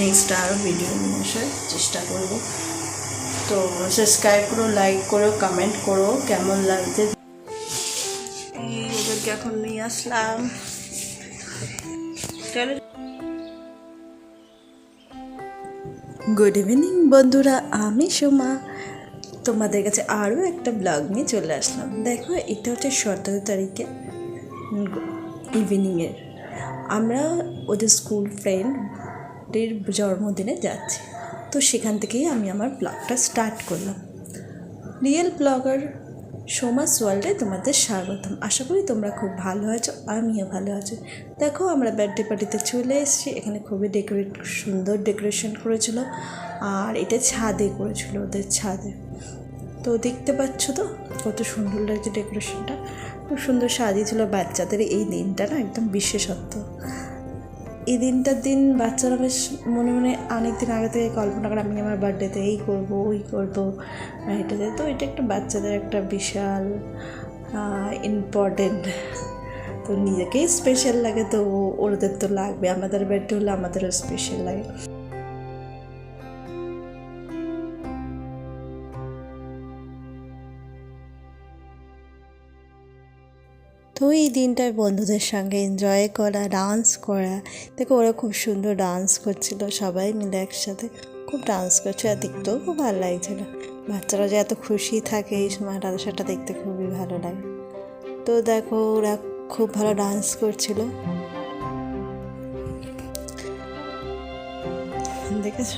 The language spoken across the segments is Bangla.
নেক্সট আরও ভিডিও নিয়ে আসার চেষ্টা করব। তো সাবস্ক্রাইব করো লাইক করো কমেন্ট করো, কেমন লাগছে? এখন নিয়ে আসলাম। গুড ইভিনিং বন্ধুরা, আমি সোমা। তোমাদের কাছে আরও একটা ব্লগ নিয়ে চলে আসলাম। দেখো, এটা হচ্ছে সতেরো তারিখে ইভিনিংয়ের আমরা ওদের স্কুল ফ্রেন্ডের জন্মদিনে যাচ্ছি। তো সেখান থেকেই আমি আমার ব্লগটা স্টার্ট করলাম। রিয়েল ব্লগার সোমাস ওয়ার্ল্ডে তোমাদের স্বাগতম। আশা করি তোমরা খুব ভালো আছো, আমিও ভালো আছি। দেখো আমরা বার্থডে পার্টিতে চলে এসেছি। এখানে খুবই ডেকোরেট সুন্দর ডেকোরেশন করেছিল। আর এটা ছাদে করেছিল ওদের ছাদে। তো দেখতে পাচ্ছ তো কত সুন্দর লাগছে ডেকোরেশনটা খুব সুন্দর সাজিয়েছিল বাচ্চাদের এই দিনটা না একদম বিশেষত্ব। এই দিনটার দিন বাচ্চারা বেশ মনে মনে অনেক দিন আগে থেকে কল্পনা করে আমি আমার বার্থডেতে এই করব, ওই করব এটাতে তো এটা একটা বাচ্চাদের একটা বিশাল ইম্পর্টেন্ট তো নিজেকেই স্পেশাল লাগে, তো ওদের তো লাগবে, আমাদের বার্থডে হলে আমাদেরও স্পেশাল লাগে। তো এই দিনটায় বন্ধুদের সঙ্গে এনজয় করা ডান্স করা। দেখো, ওরা খুব সুন্দর ডান্স করছিল, সবাই মিলে একসাথে। খুব ডান্স করছে, আর দেখতেও খুব ভালো লাগছিল বাচ্চারা যে এত খুশি থাকে, এই সময় তাদের সেটা দেখতে খুবই ভালো লাগে। তো দেখো, ওরা খুব ভালো ডান্স করছিল। দেখেছ?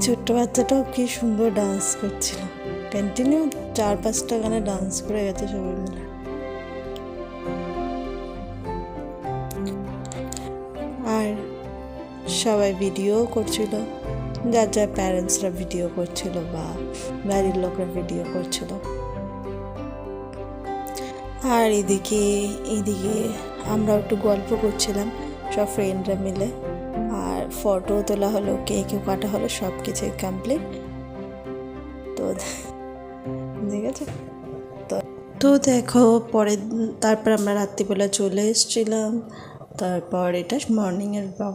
ছোট্ট বাচ্চাটাও কি সুন্দর ডান্স করছিল। কন্টিনিউ চার পাঁচটা গানে ডান্স করে গেছে সবাই মিলে। সবাই ভিডিও করছিল। যার যার প্যারেন্টসরা ভিডিও করছিল বা বাড়ির লোকরা ভিডিও করছিল। আর এদিকে এদিকে আমরা একটু গল্প করছিলাম সব ফ্রেন্ডরা মিলে। আর ফটো তোলা হলো কেকও কাটা হলো, সব কিছুই কমপ্লিট তো দেখেছ তো তো দেখো, পরে তারপর আমরা রাত্রিবেলা চলে এসেছিলাম। তারপর এটা মর্নিংয়ের ব্লগ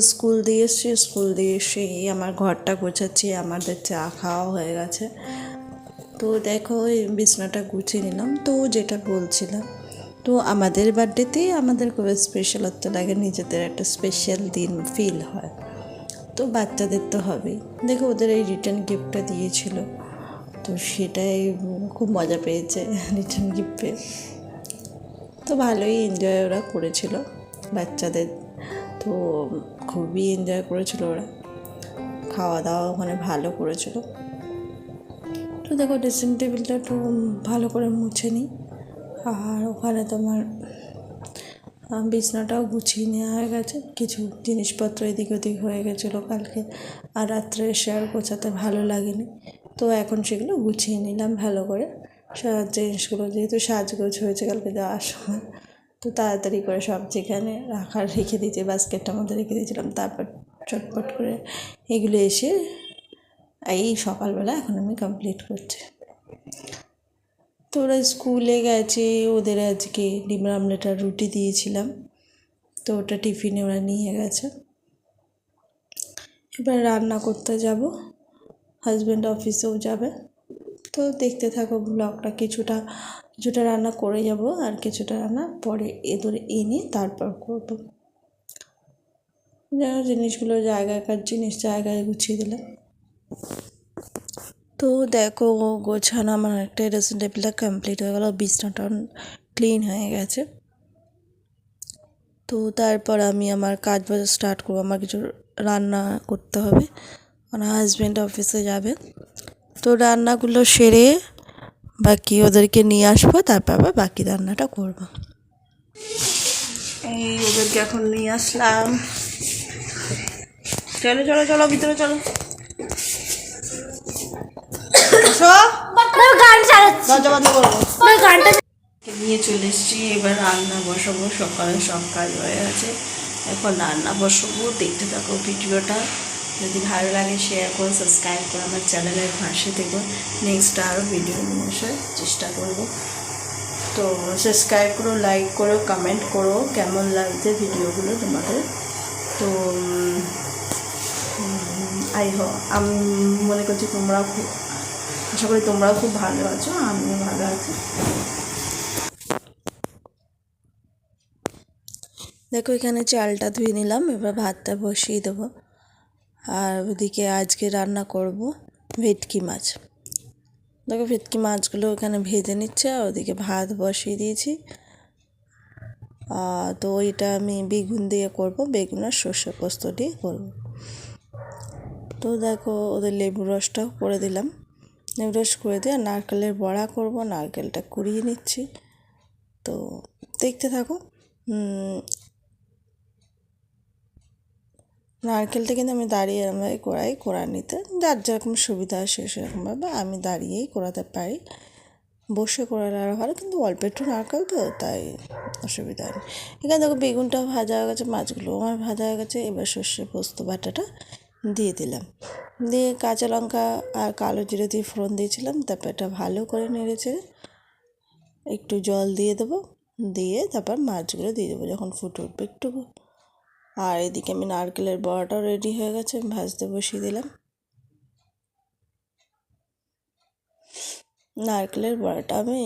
স্কুল দিয়ে এসছি, স্কুল দিয়ে এসে আমার ঘরটা গোছাচ্ছি, আমাদের চা খাওয়া হয়ে গেছে। তো দেখো, ওই বিছনাটা গুছিয়ে নিলাম। তো যেটা বলছিলাম তো আমাদের বার্থডেতেই আমাদের খুব স্পেশালত্ব লাগে, নিজেদের একটা স্পেশাল দিন ফিল হয়। তো বাচ্চাদের তো হবেই। দেখো, ওদের এই রিটার্ন গিফটটা দিয়েছিল। তো সেটাই খুব মজা পেয়েছে রিটার্ন গিফট তো ভালোই এনজয় ওরা করেছিল বাচ্চাদের। তো খুবই এনজয় করেছিল ওরা। খাওয়া দাওয়া ওখানে ভালো করেছিল। তো দেখো ড্রেসিং টেবিলটা একটু ভালো করে মুছে নিই। আর ওখানে তোমার বিছনাটাও গুছিয়ে নেওয়া হয়ে গেছে। কিছু জিনিসপত্র এদিক ওদিক হয়ে গেছিল কালকে। আর রাত্রে আর গোছাতে ভালো লাগেনি। তো এখন সেগুলো গুছিয়ে নিলাম ভালো করে। জিনিসগুলো যেহেতু সাজগোজ হয়েছে কালকে যাওয়ার সময়। তো তাড়াতাড়ি করে সব যেখানে রাখার রেখে দিয়েছে বাস্কেটটার মধ্যে রেখে দিয়েছিলাম, তারপর চটপট করে এগুলো এসে এই সকালবেলা এখন আমি কমপ্লিট করছি। তো ওরা স্কুলে গেছে, ওদের আজকে ডিম আমলেট আর রুটি দিয়েছিলাম, তো ওটা টিফিনে ওরা নিয়ে গেছে। এবার রান্না করতে যাব হাজব্যান্ড অফিসেও যাবে। তো দেখতে থাকো ব্লগটা কিছুটা কিছুটা রান্না করে যাব আর কিছুটা রান্না পরে এদের এনে তারপর করব। জিনিসগুলো জায়গাকার জিনিস জায়গায় গুছিয়ে দিলাম। তো দেখো, গোছানো আমার একটা ড্রেসিং টেবিলটা কমপ্লিট হয়ে গেল বিছনাটা ক্লিন হয়ে গেছে। তো তারপর আমি আমার কাজ বাজ স্টার্ট করব, আমার কিছু রান্না করতে হবে। আমার হাজব্যান্ড অফিসে যাবে। তো রান্নাগুলো সেরে বাকি ওদেরকে নিয়ে আসব তারপর আবার বাকি রান্নাটা করব। এই ওদেরকে এখন নিয়ে আসলাম। চলো চলো চলো ভিতরে চলো। নিয়ে চলে এসেছি এবার রান্না বসাবো। সকালে সব কাজ হয়ে আছে এখন রান্না বসাবো দেখতে থাকো ভিডিওটা। যদি ভালো লাগে শেয়ার করো সাবস্ক্রাইব করো, আমার চ্যানেলের পাশে থেকো। নেক্সট আরও ভিডিও নিয়ে আসার চেষ্টা করব। তো সাবস্ক্রাইব করো লাইক করো কমেন্ট করো, কেমন লাগছে ভিডিওগুলো তোমাদের? তো আই হো আমি মনে করছি তোমরাও খুব, আশা করি তোমরাও খুব ভালো আছো, আমিও ভালো আছি। দেখো, এখানে চালটা ধুয়ে নিলাম, এবার ভাতটা বসিয়ে দেবো। আর ওদিকে আজকে রান্না করব ভেটকি মাছ। দেখো ভেটকি মাছগুলো ওখানে ভেজে নিচ্ছে, আর ওদিকে ভাত বসিয়ে দিয়েছি। তো এটা আমি বেগুন দিয়ে করব, বেগুন আর সর্ষে পোস্ত দিয়ে করব। তো দেখো ওদের লেবু রসটাও করে দিলাম। লেবু রস করে দিয়ে আর নারকেলের বড়া করব, নারকেলটা কুড়িয়ে নিচ্ছি। তো দেখতে থাকো নারকেলটা কিন্তু আমি দাঁড়িয়ে আমি করাই করা নিতে যার যেরকম সুবিধা সে সেরকমভাবে আমি দাঁড়িয়েই কোড়াতে পারি। বসে করালে আরও ভালো, কিন্তু অল্প একটু নারকেল তো, তাই অসুবিধা নেই। এখানে দেখো বেগুনটা ভাজা হয়ে গেছে মাছগুলো আমার ভাজা হয়ে গেছে, এবার সর্ষে পোস্ত বাটাটা দিয়ে দিলাম। দিয়ে কাঁচা লঙ্কা আর কালো জিরে দিয়ে ফোড়ন দিয়েছিলাম, তারপর এটা ভালো করে নেড়েছে একটু জল দিয়ে দেবো, দিয়ে তারপর মাছগুলো দিয়ে দেবো, যখন ফুটে উঠবে একটু। আর এদিকে আমি নারকেলের বড়াটাও রেডি হয়ে গেছে ভাজতে বসিয়ে দিলাম। নারকেলের বড়াটা আমি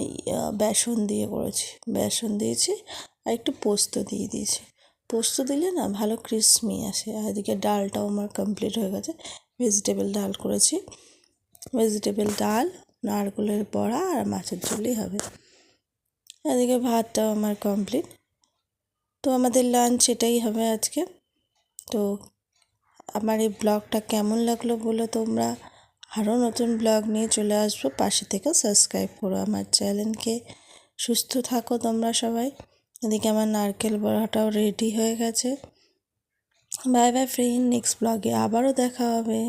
বেসন দিয়ে করেছি, বেসন দিয়েছি আর একটু পোস্ত দিয়ে দিয়েছি। পোস্ত দিলে না ভালো ক্রিসমি আসে, আর এদিকে ডালটাও আমার কমপ্লিট হয়ে গেছে। ভেজিটেবল ডাল করেছি ভেজিটেবল ডাল, নারকেলের বড়া আর মাছের ঝোলই হবে। এদিকে ভাতটাও আমার কমপ্লিট তো আমাদের লাঞ্চ এটাই হবে আজকে। তো আমার এই ব্লগটা কেমন লাগল বলো তোমরা? আরও নতুন ব্লগ নিয়ে চলে আসব। পাশে থেকে সাবস্ক্রাইব করো আমার চ্যানেলকে সুস্থ থাকো তোমরা সবাই। এদিকে আমার নারকেল বড়াটাও রেডি হয়ে গেছে। বাই বাই ফ্রেন্ড নেক্সট ব্লগে আবারও দেখা হবে।